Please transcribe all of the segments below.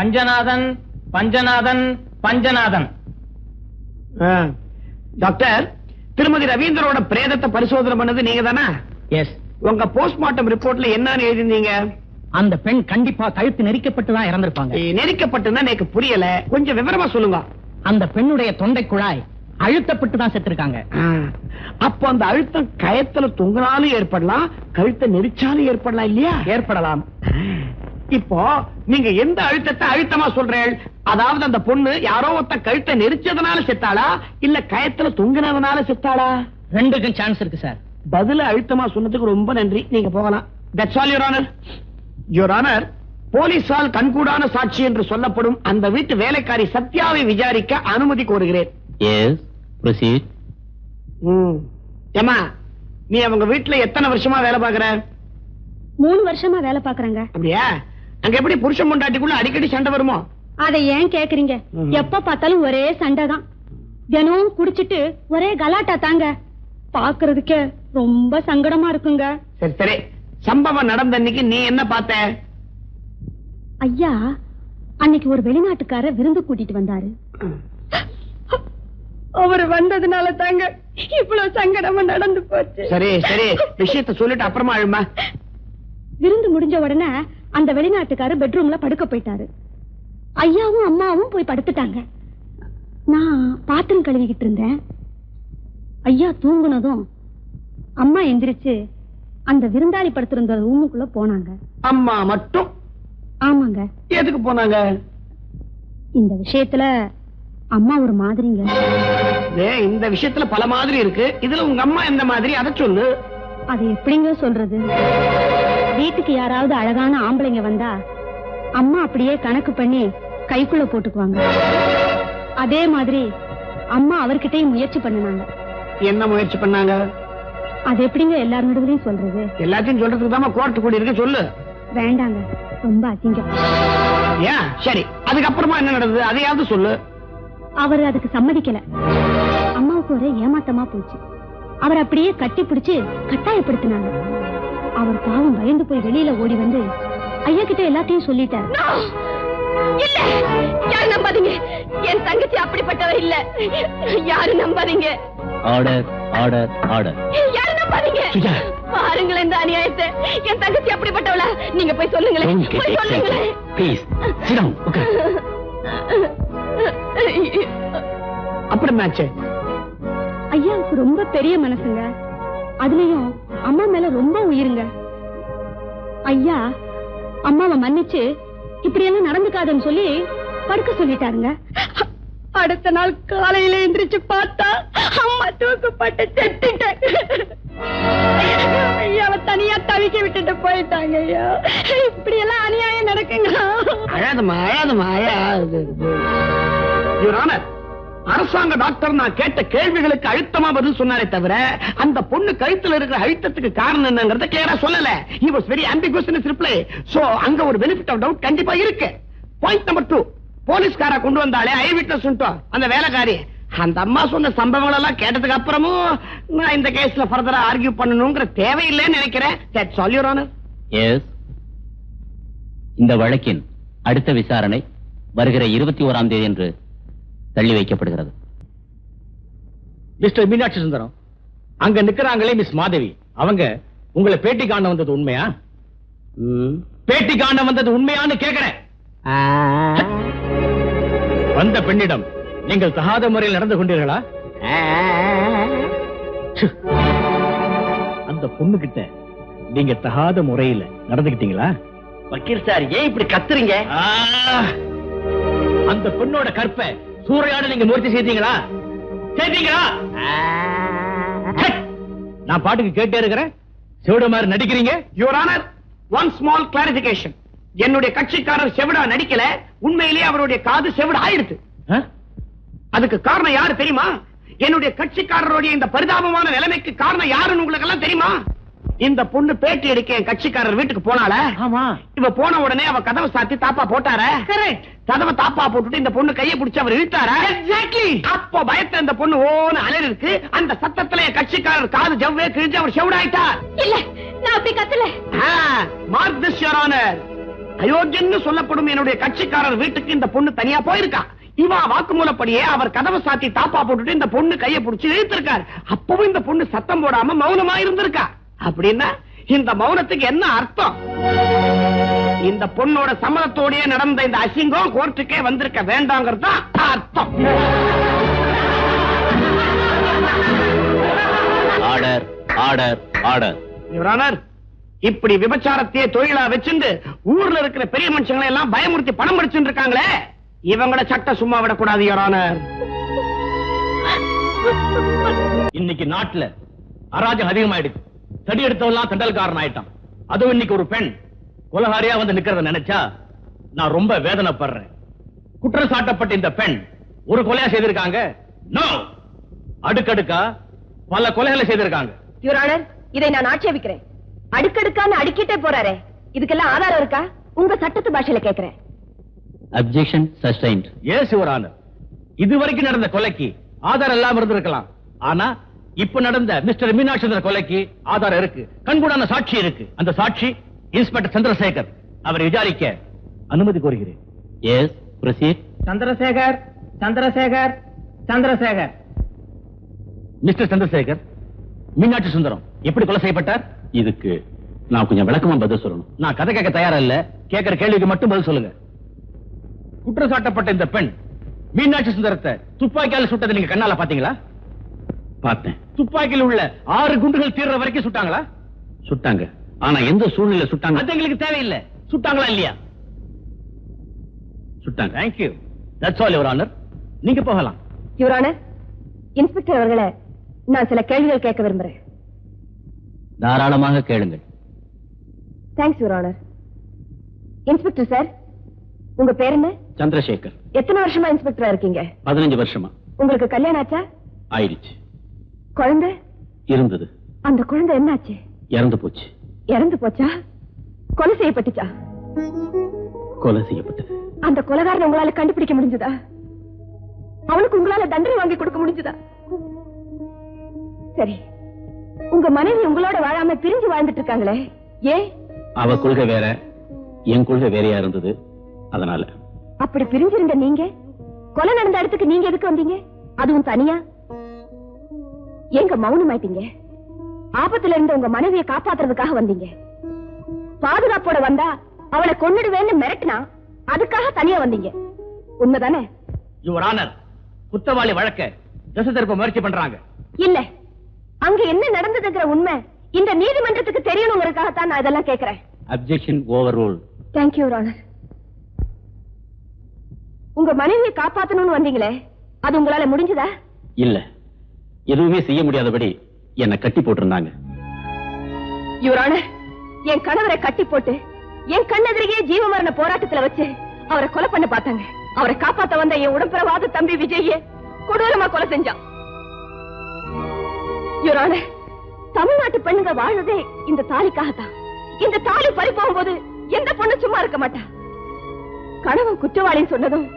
Panchanathan Panchanathan Panchanathan. Doctor திருமதி ரவீந்திரோட பிரேதத்தை பரிசோதனை பண்ணது நீங்க தானே எஸ் உங்க போஸ்ட்மார்ட்டம் ரிப்போர்ட்ல என்னன்னு எழுதிருந்தீங்க அந்த பெண் கண்டிப்பா கழுத்து நெரிக்கப்பட்டு தான் இறந்திருப்பாங்க. நெரிக்கப்பட்டுன்னா எனக்கு புரியல. கொஞ்சம் விவரமா சொல்லுங்க. அந்த பெண்ணுடைய தொண்டை குழாய் அழுத்தப்பட்டு தான் செத்துருக்காங்க. அப்போ அந்த அழுத்தம் கயத்துல தொங்கினாலும் ஏற்படலாம் கழுத்தை நெரிச்சாலும் ஏற்படலாம் இல்லையா? ஏற்படலாம். இப்போ நீங்க எந்த அழுத்தத்தை அழுத்தமா சொல்றேன் அதாவது அந்த பொண்ணு யாரோ ஒருத்த கழுத்தை நெரிச்சதுனால செத்தாளா? இல்ல கயத்துல தொங்கினதுனால செத்தாளா? ரெண்டுக்கும் சான்ஸ் இருக்கு சார் பதில அழுத்தமா சொன்னதுக்கு ரொம்ப நன்றி. நீங்க போகலாம். That's all your honour your honour போலீசால் கண்கூடான சாட்சி என்று சொல்லப்படும் அந்த வீட்டு வேலைக்காரி சத்யாவை விசாரிக்க அனுமதி கோருகிறேன். எஸ் ப்ரொசீட் ம். ஏம்மா நீ அவங்க வீட்டுல எத்தனை வருஷமா வேலை பாக்குற மூணு வருஷமா வேலை பாக்குறேங்க அப்படியா? அங்க எப்படி புருஷன் பொண்டாட்டிக்குள்ள அடிக்கடி சண்டை வருமோ? அதை ஏன் கேக்குறீங்க. எப்ப பார்த்தாலும் ஒரே சண்டை தான். தினமும் குடிச்சிட்டு ஒரே கலாட்டா தாங்க. பாக்குறதுக்கே ரொம்ப சங்கடமா இருக்குங்க. சரி சரி. சம்பவம் நடந்த அன்னைக்கு நீ என்ன பார்த்த? ஐயா அன்னைக்கு ஒரு வெளிநாட்டுக்கார விருந்து கூட்டிட்டு வந்தாரு. அவர் வந்ததுனால தாங்க இவ்வளவு சங்கடமா நடந்து போச்சு. சரி சரி. விஷயத்த சொல்லிட்டு அப்புறமா அழுமா விருந்து முடிஞ்ச உடனே அந்த வெளிநாட்டுக்காரு பெட்ரூம்ல படுக்க போயிட்டாரு. ஐயாவும் அம்மாவும் போய் படுத்துட்டாங்க. நான் பாத்திரம் கழுவிக்கிட்டு இருந்தேன். ஐயா தூங்குனதும் அம்மா எந்திரிச்சு அந்த விருந்தாளி படுத்திருந்த ரூமுக்குள்ள போனாங்க. அம்மா மட்டும்? ஆமாங்க. எதுக்கு போனாங்க? இந்த விஷயத்துல அம்மா ஒரு மாதிரிங்க. இந்த விஷயத்துல பல மாதிரி இருக்கு. இதுல உங்க அம்மா எந்த மாதிரி? அதை சொல்லு. அது எப்படிங்க சொல்றது? வீட்டுக்கு யாராவது அழகான ஆம்பளைங்க வந்தா அம்மா அப்படியே கணக்கு பண்ணி கைக்குள்ள போட்டுக்குவாங்க. அதே மாதிரி அம்மா அவர்கிட்டயும் முயற்சி பண்ணுனாங்க. என்ன முயற்சி பண்ணாங்க? அது எப்படிங்க எல்லார் நடுவுலையும் சொல்றது? எல்லாத்தையும் சொல்றதுக்கு தான் கோர்ட்டு கூடி இருக்கு சொல்லு. வேண்டாங்க ரொம்ப அசிங்கம். ஏன்? சரி அதுக்கப்புறமா என்ன நடந்தது? அதையாவது சொல்லு. அவர் அதுக்கு சம்மதிக்கல. அம்மாவுக்கு ஒரே ஏமாத்தமா போச்சு. அவர் அப்படியே கட்டி பிடிச்சு கட்டாயப்படுத்தினாங்க. அவர் பாவம் பயந்து போய் வெளியில ஓடி வந்து ஐயா கிட்ட எல்லாத்தையும் சொல்லிட்டாரு. இல்ல! நம்பாதீங்க! என் தங்கச்சி அப்படிப்பட்டவ இல்ல. யாரும் நம்பாதீங்க? ஆர்டர் ஆர்டர் ஆர்டர் யாரும் நம்பாதீங்க? பாருங்களேன் இந்த அநியாயத்தை. என் தங்கச்சி அப்படிப்பட்டவளா? நீங்க போய் சொல்லுங்களேன். போய் சொல்லுங்களேன். ப்ளீஸ் சிட் டவுன் ஓகே அப்புறம் என்னாச்சு ஐயாவுக்கு ரொம்ப பெரிய மனசுங்க. அதுலயும் அம்மா மேல ரொம்ப உயிருங்க. ஐயா அம்மாவை மன்னிச்சு இப்படி எல்லாம் நடந்துக்காதுன்னு சொல்லி படுக்க சொல்லிட்டாருங்க. அடுத்த நாள் காலையில எந்திரிச்சு பார்த்தா அம்மா தூக்கப்பட்டு செத்துட்டேன். ஐயாவை தனியா தவிக்க விட்டுட்டு போயிட்டாங்க ஐயா. இப்படி எல்லாம் அநியாயம் நடக்குங்க அழாதம்மா அழாதம்மா அழாது அரசாங்க டாக்டர் நான் கேட்ட கேள்விகளுக்கு அழுத்தமா பதில் சொன்னாரே தவிர அந்த பொண்ணு கழுத்துல இருக்கிற அழுத்தத்துக்கு காரணம் என்னங்கறத கிளியரா சொல்லல. He was very ambiguous in reply so அங்க ஒரு பெனிஃபிட் ஆஃப் டவுட் கண்டிப்பா இருக்கு. பாயிண்ட் நம்பர் 2 போலீஸ்கார கொண்டு வந்தாலே ஐ விட்னஸ் அந்த வேலைக்காரி அந்த அம்மா சொன்ன சம்பவங்கள் எல்லாம் கேட்டதுக்கு அப்புறமும் நான் இந்த கேஸ்ல ஃபர்தரா ஆர்கியூ பண்ணணுங்கிற தேவையில்லைன்னு நினைக்கிறேன். That's all your honour yes இந்த வழக்கின் அடுத்த விசாரணை வருகிற இருபத்தி ஓராம் தேதி என்று தள்ளி வைக்கப்படுகிறது. மிஸ்டர் மீனாட்சி சுந்தரம் அங்க நிக்கிறாங்களே மிஸ் மாதவி. அவங்க உங்களை பேட்டி காண வந்தது உண்மையா? பேட்டி காண வந்தது உண்மையான்னு கேக்குறேன். வந்த பெண்ணிடம் நீங்கள் தகாத முறையில் நடந்து கொண்டீர்களா. அந்த பொண்ணு கிட்ட நீங்க தகாத முறையில நடந்துக்கிட்டீங்களா வக்கீல் சார் ஏன் இப்படி கத்துறீங்க! அந்த பெண்ணோட கற்பை சூறையாட நீங்க முயற்சி செய்தீங்களா? செய்தீங்களா? ஹட்! நான் பாட்டுக்கு கேட்டே இருக்கிறேன். செவிட மாதிரி நடிக்கிறீங்க. Your honour one small clarification என்னுடைய கட்சிக்காரர் செவிடா நடிக்கல. உண்மையிலேயே அவருடைய காது செவிடு ஆயிடுது? அதுக்கு காரணம் யாரு தெரியுமா? என்னுடைய கட்சிக்காரருடைய இந்த பரிதாபமான நிலைமைக்கு காரணம் யாருன்னு உங்களுக்கு எல்லாம் தெரியுமா? இந்த பொண்ணு பேட்டி எடுக்க என் கட்சிக்காரர் வீட்டுக்கு போனால ஆமா. இவ போன உடனே அவ கதவை சாத்தி தாப்பா போட்டார? கதவை தாப்பா போட்டுட்டு இந்த பொண்ணு கையை பிடிச்சு அவர் இழுத்தார? அப்போ பயத்துல இந்த பொண்ணு ஓன்னு அலறி இருக்கு அந்த சத்தத்துல என் கட்சிக்காரர் காது ஜவ்வே கிழிஞ்சு அவர் செவிடாயிட்டார் இல்ல நான் அப்படி கத்தல. மார்க் திஸ் யுவர் ஆனர் அயோக்கியன்னு சொல்லப்படும் என்னுடைய கட்சிக்காரர் வீட்டுக்கு இந்த பொண்ணு தனியா போயிருக்கா. இவா வாக்குமூலப்படியே அவர் கதவை சாத்தி தாப்பா போட்டுட்டு இந்த பொண்ணு கையை பிடிச்சு இழுத்திருக்காரு. அப்பவும் இந்த பொண்ணு சத்தம் போடாம மௌனமா இருந்திருக்கா. அப்படின்னா இந்த மௌனத்துக்கு என்ன அர்த்தம்? இந்த பொண்ணோட சம்மதத்தோடயே நடந்த இந்த அசிங்கம் கோர்ட்டுக்கே வந்திருக்க வேண்டாங்கிறது அர்த்தம். Order order order. Honor, இப்படி விபச்சாரத்தையே தொழிலா வச்சிருந்து ஊர்ல இருக்கிற பெரிய மனுஷங்களை எல்லாம் பயமுறுத்தி பணம் படிச்சுட்டு இருக்காங்களே? இவங்கள சட்ட சும்மா விடக்கூடாது Honor. இன்னைக்கு நாட்டுல அராஜகம் அதிகமாயிடுச்சு தடி எடுத்தவெல்லாம் தண்டல்காரன் ஆயிட்டான் அதுவும் இன்னைக்கு ஒரு பெண். கொலகாரியா வந்து நிக்கிறத நினைச்சா நான் ரொம்ப வேதனைப்படுறேன். குற்றம் சாட்டப்பட்ட இந்த பெண் ஒரு கொலையா செய்திருக்காங்க? நோ அடுக்கடுக்கா பல கொலைகளை செய்திருக்காங்க. இதை நான் ஆட்சேபிக்கிறேன். அடுக்கடுக்கான்னு அடுக்கிட்டே போறாரே. இதுக்கெல்லாம் ஆதாரம் இருக்கா? உங்க சட்டத்து பாஷையில கேக்குறேன். Objection sustained as your honour இதுவரைக்கும் நடந்த கொலைக்கு ஆதாரம் இல்லாம இருந்திருக்கலாம். ஆனா இப்ப நடந்த மிஸ்டர் மீனாட்சி சந்திர கொலைக்கு ஆதாரம் இருக்கு. கண்கூடான சாட்சி இருக்கு. அந்த சாட்சி இன்ஸ்பெக்டர் சந்திரசேகர் அவரை விசாரிக்க அனுமதி கோருகிறேன். Yes proceed Chandrasekhar Chandrasekhar Chandrasekhar. Mister Chandrasekhar Meenakshi Sundaram எப்படி கொலை செய்யப்பட்டார்? இதுக்கு நான் கொஞ்சம் விளக்கமா பதில் சொல்லணும். நான் கதை கேட்க தயாரா இல்ல கேட்கிற கேள்விக்கு மட்டும் பதில் சொல்லுங்க. குற்றம் சாட்டப்பட்ட இந்த பெண் மீனாட்சி சுந்தரத்தை துப்பாக்கியால சுட்டதை நீங்க கண்ணால பாத்தீங்களா பார்த்தேன். துப்பாக்கியில் உள்ள ஆறு குண்டுகள் தீர்ற வரைக்கும் சுட்டாங்களா? சுட்டாங்க. ஆனா எந்த சூழ்நிலை சுட்டாங்க? அது எங்களுக்கு தேவையில்லை. சுட்டாங்களா இல்லையா? சுட்டாங்க. Thank you that's all your honour நீங்க போகலாம். யுவர் ஆனர் இன்ஸ்பெக்டர் அவர்களை நான் சில கேள்விகள் கேட்க விரும்புறேன். தாராளமாக கேளுங்கள். Thanks your honour inspector sir உங்க பேர் என்ன? சந்திரசேகர். எத்தனை வருஷமா இன்ஸ்பெக்டரா இருக்கீங்க? பதினஞ்சு வருஷமா. உங்களுக்கு கல்யாணம் ஆச்சா? ஆயிடுச்சு. குழந்தை? இருந்தது. அந்த குழந்தை என்னாச்சு? இறந்து போச்சு. இறந்து போச்சா? கொலை செய்யப்பட்டுச்சா? கொலை செய்யப்பட்டது. அந்த கொலைகாரனை உங்களால கண்டுபிடிக்க முடிஞ்சதா? அவனுக்கு உங்களால தண்டனை வாங்கி கொடுக்க முடிஞ்சதா? சரி உங்க மனைவி உங்களோட வாழாம பிரிஞ்சு வாழ்ந்துட்டு இருக்காங்களே ஏன் அவ கொள்கை வேற என் கொள்கை வேறையா இருந்தது அதனால. அப்படி பிரிஞ்சிருந்த நீங்க? கொலை நடந்த இடத்துக்கு நீங்க எதுக்கு வந்தீங்க? அதுவும் தனியா? எங்க மௌனமாயிட்டீங்க? ஆபத்துல இருந்த உங்க மனைவியை காப்பாத்துறதுக்காக வந்தீங்க. பாதுகாப்போட வந்தா அவளை கொன்னுடுவேன்னு மிரட்டினா அதுக்காக தனியா வந்தீங்க. உண்மைதானே? யுவர் ஆனர் குத்தவாளி வழக்க திசை திருப்ப முயற்சி பண்றாங்க. இல்ல. அங்க என்ன நடந்ததுங்கிற உண்மை இந்த நீதிமன்றத்துக்கு தெரியணுங்கிறதுக்காகத்தான் நான் இதெல்லாம் கேக்குறேன். Objection overrule thank you your honour உங்க மனைவியை காப்பாத்தணும்னு வந்தீங்களே அது உங்களால முடிஞ்சதா? இல்ல. எதுவுமே செய்ய முடியாதபடி என்னை கட்டி போட்டிருந்தாங்க. யுவரான என் கணவரை கட்டி போட்டு என் கண்ணெதிரியே ஜீவமரண போராட்டத்துல வச்சு அவரை கொலை பண்ண பார்த்தாங்க. அவரை காப்பாத்த வந்த என் உடம்பிரவாத தம்பி விஜய கொடூரமா கொலை செஞ்சான். யுவரான தமிழ்நாட்டு பெண்ணுங்க வாழ்வதே இந்த தாலிக்காகத்தான். இந்த தாலி பறி போகும்போது எந்த பொண்ணு சும்மா இருக்க மாட்டா? கணவன் குற்றவாளின்னு சொன்னதும்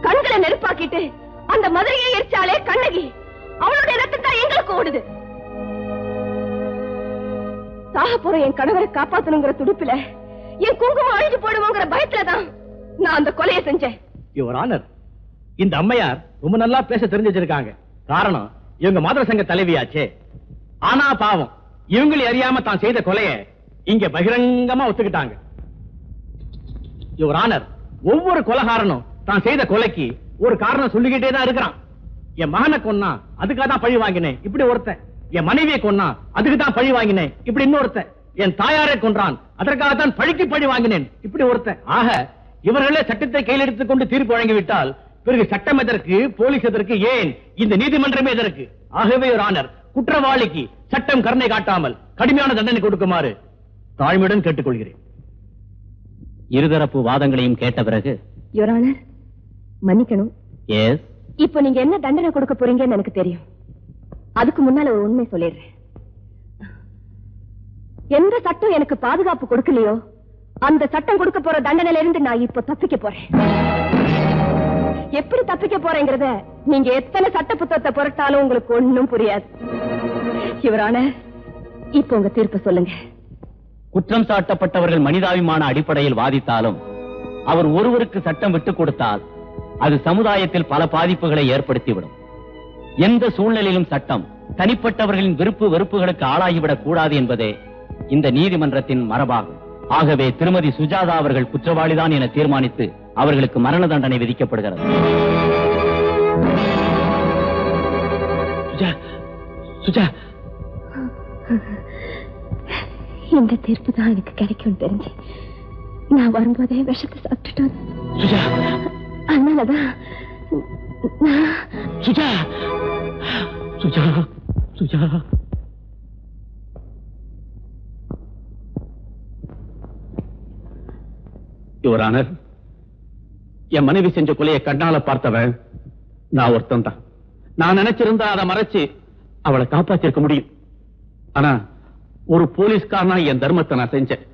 கண்களை நெருப்பாக்கிட்டு அந்த மதுரையை எரிச்சாலே கண்ணகி. அவளுடைய ரத்தம் தான் எங்களுக்கு ஓடுது. சாக போற என் கணவரை காப்பாத்தணுங்கிற துடுப்புல என் குங்குமம் அழிஞ்சு போடுவோங்கிற பயத்துலதான் நான் அந்த கொலையை செஞ்சேன். யுவர் ஆனர் இந்த அம்மையார் ரொம்ப நல்லா பேச தெரிஞ்சு வச்சிருக்காங்க. காரணம் இவங்க மாதர சங்க தலைவியாச்சே. ஆனா பாவம் இவங்களை அறியாம தான் செய்த கொலைய இங்க பகிரங்கமா ஒத்துக்கிட்டாங்க. யுவர் ஆனர் ஒவ்வொரு கொலகாரனும் தான் செய்த கொலைக்கு ஒரு காரணம் சொல்லிக்கிட்டே தான் இருக்கிறான். என் மகனை கொன்னா அதுக்காக தான் பழி வாங்கினேன். இப்படி ஒருத்தன். என் மனைவியை கொன்னா அதுக்கு தான் பழி வாங்கினேன். இப்படி இன்னொருத்தன். என் தாயாரை கொன்றான். அதற்காக தான் பழிக்கு பழி வாங்கினேன். இப்படி ஒருத்தன். ஆக இவர்களே சட்டத்தை கையில் எடுத்துக் கொண்டு தீர்ப்பு வழங்கிவிட்டால் பிறகு சட்டம் எதற்கு போலீஸ் எதற்கு ஏன் இந்த நீதிமன்றமே எதற்கு? ஆகவே ஒரு ஆனர் குற்றவாளிக்கு சட்டம் கருணை காட்டாமல் கடுமையான தண்டனை கொடுக்குமாறு தாழ்மையுடன் கேட்டுக்கொள்கிறேன். இருதரப்பு வாதங்களையும் கேட்ட பிறகு மன்னிக்கணும். எஸ் இப்ப நீங்க என்ன தண்டனை கொடுக்க போறீங்கன்னு எனக்கு தெரியும். அதுக்கு முன்னால ஒரு உண்மை சொல்லிடுறேன். எந்த சட்டம் எனக்கு பாதுகாப்பு கொடுக்கலையோ அந்த சட்டம் கொடுக்க போற தண்டனையில இருந்து நான் இப்ப தப்பிக்க போறேன். எப்படி தப்பிக்க போறேங்கிறத நீங்க எத்தனை சட்ட புத்தகத்தை புரட்டாலும் உங்களுக்கு ஒண்ணும் புரியாது. இவரான இப்ப உங்க தீர்ப்பு சொல்லுங்க. குற்றம் சாட்டப்பட்டவர்கள் மனிதாபிமான அடிப்படையில் வாதித்தாலும் அவர் ஒருவருக்கு சட்டம் விட்டுக் கொடுத்தால் அது சமுதாயத்தில் பல பாதிப்புகளை ஏற்படுத்திவிடும். எந்த சூழ்நிலையிலும் சட்டம் தனிப்பட்டவர்களின் விருப்பு வெறுப்புகளுக்கு ஆளாகிவிடக் கூடாது என்பதே இந்த நீதிமன்றத்தின் மரபாகும். ஆகவே திருமதி சுஜாதா அவர்கள் குற்றவாளிதான் என தீர்மானித்து அவர்களுக்கு மரண தண்டனை விதிக்கப்படுகிறது. சுஜா சுஜா. இந்த தீர்ப்பு தான் எனக்கு கிடைக்கும் தெரிஞ்சு. நான் வரும்போதே விஷத்தை சாப்பிட்டுட்டேன் சுஜா. அதனாலதான் சுஜா! சுஜா! சுஜா! யுவரானர் என் மனைவி செஞ்ச கொலையை கண்ணால பார்த்தவன் நான் ஒருத்தன் தான் நான் நினைச்சிருந்தா அதை மறைச்சு அவளை காப்பாத்திருக்க முடியும். ஆனா ஒரு போலீஸ்காரனா என் தர்மத்தை நான் செஞ்சேன்.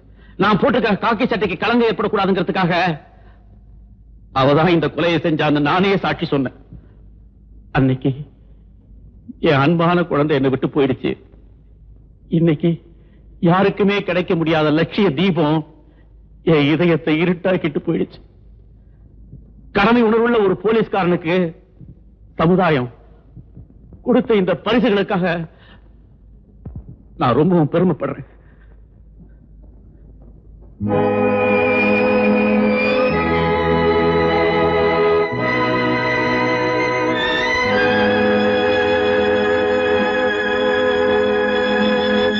நான் போட்டிருக்க காக்கி சட்டைக்கு கலங்க ஏற்படக்கூடாதுங்கிறதுக்காக அவதான் இந்த கொலையை செஞ்சான்னு நானே சாட்சி சொன்னேன். அன்னைக்கு என் அன்பான குழந்தை என்னை விட்டு போயிடுச்சு. இன்னைக்கு யாருக்குமே கிடைக்க முடியாத லட்சிய தீபம் என் இதயத்தை இருட்டாக்கிட்டு போயிடுச்சு. கடமை உணர்வுள்ள ஒரு போலீஸ்காரனுக்கு சமுதாயம் கொடுத்த இந்த பரிசுகளுக்காக நான் ரொம்பவும் பெருமைப்படுறேன்.